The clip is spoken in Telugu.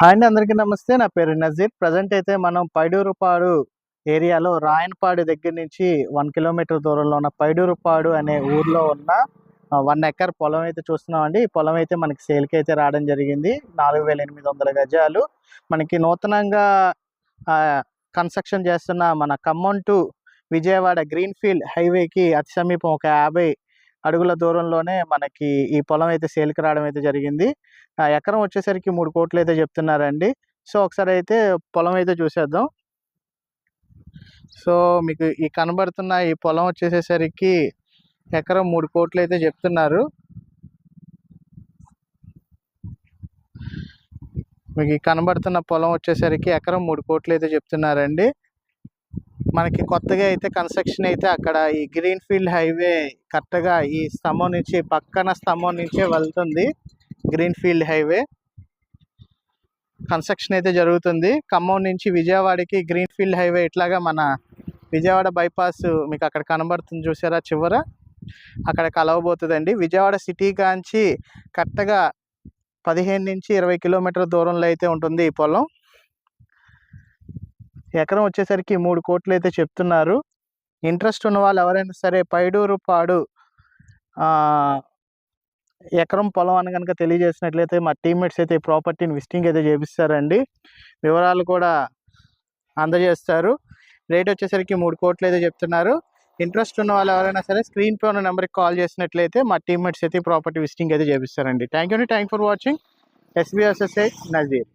హాయ్ అండి అందరికీ నమస్తే. నా పేరు నజీర్. ప్రజెంట్ అయితే మనం పైడూరుపాడు ఏరియాలో రాయనపాడు దగ్గర నుంచి వన్ కిలోమీటర్ దూరంలో ఉన్న పైడూరుపాడు అనే ఊర్లో ఉన్న వన్ ఎకర్ పొలం అయితే చూస్తున్నామండి. ఈ పొలం అయితే మనకి సేల్కి అయితే రావడం జరిగింది. నాలుగు వేల ఎనిమిది వందల గజాలు. మనకి నూతనంగా కన్స్ట్రక్షన్ చేస్తున్న మన ఖమ్మం టు విజయవాడ గ్రీన్ఫీల్డ్ హైవేకి అతి సమీపం ఒక యాభై అడుగుల దూరంలోనే మనకి ఈ పొలం అయితే సేల్కి రావడం అయితే జరిగింది. ఆ ఎకరం వచ్చేసరికి మూడు కోట్లు అయితే చెప్తున్నారండి. సో ఒకసారి అయితే పొలం అయితే చూసేద్దాం. సో మీకు ఈ కనబడుతున్న ఈ పొలం వచ్చేసేసరికి ఎకరం మూడు కోట్లు అయితే చెప్తున్నారు. మీకు ఈ కనబడుతున్న పొలం వచ్చేసరికి ఎకరం మూడు కోట్లు అయితే చెప్తున్నారండి. మనకి కొత్తగా అయితే కన్స్ట్రక్షన్ అయితే అక్కడ ఈ గ్రీన్ ఫీల్డ్ హైవే కరెక్ట్గా ఈ స్తంభం నుంచి పక్కన స్తంభం నుంచే వెళ్తుంది. Green field highway. కన్స్ట్రక్షన్ అయితే జరుగుతుంది. ఖమ్మం నుంచి విజయవాడకి గ్రీన్ ఫీల్డ్ హైవే ఇట్లాగా మన విజయవాడ బైపాస్ మీకు అక్కడ కనబడుతుంది చూసారా చివర? అక్కడ కలవబోతుందండి. విజయవాడ సిటీ కాంచి కరెక్ట్గా పదిహేను నుంచి ఇరవై కిలోమీటర్ల దూరంలో అయితే ఉంటుంది ఈ పొలం. ఎకరం వచ్చేసరికి మూడు కోట్లు అయితే చెప్తున్నారు. ఇంట్రెస్ట్ ఉన్న వాళ్ళు ఎవరైనా సరే పైడూరు పాడు ఎకరం పొలం అని కనుక తెలియజేసినట్లయితే మా టీమ్మేట్స్ అయితే ఈ ప్రాపర్టీని విజిటింగ్ అయితే చేపిస్తారండి. వివరాలు కూడా అందజేస్తారు. రేట్ వచ్చేసరికి మూడు కోట్లు అయితే చెప్తున్నారు. ఇంట్రెస్ట్ ఉన్న వాళ్ళు ఎవరైనా సరే స్క్రీన్ పై ఉన్న నెంబర్కి కాల్ చేసినట్లయితే మా టీమ్మేట్స్ అయితే ప్రాపర్టీ విజిటింగ్ అయితే చేపిస్తారండి. థ్యాంక్ యూ అండి. Thank for watching. SBSSI Nazeer.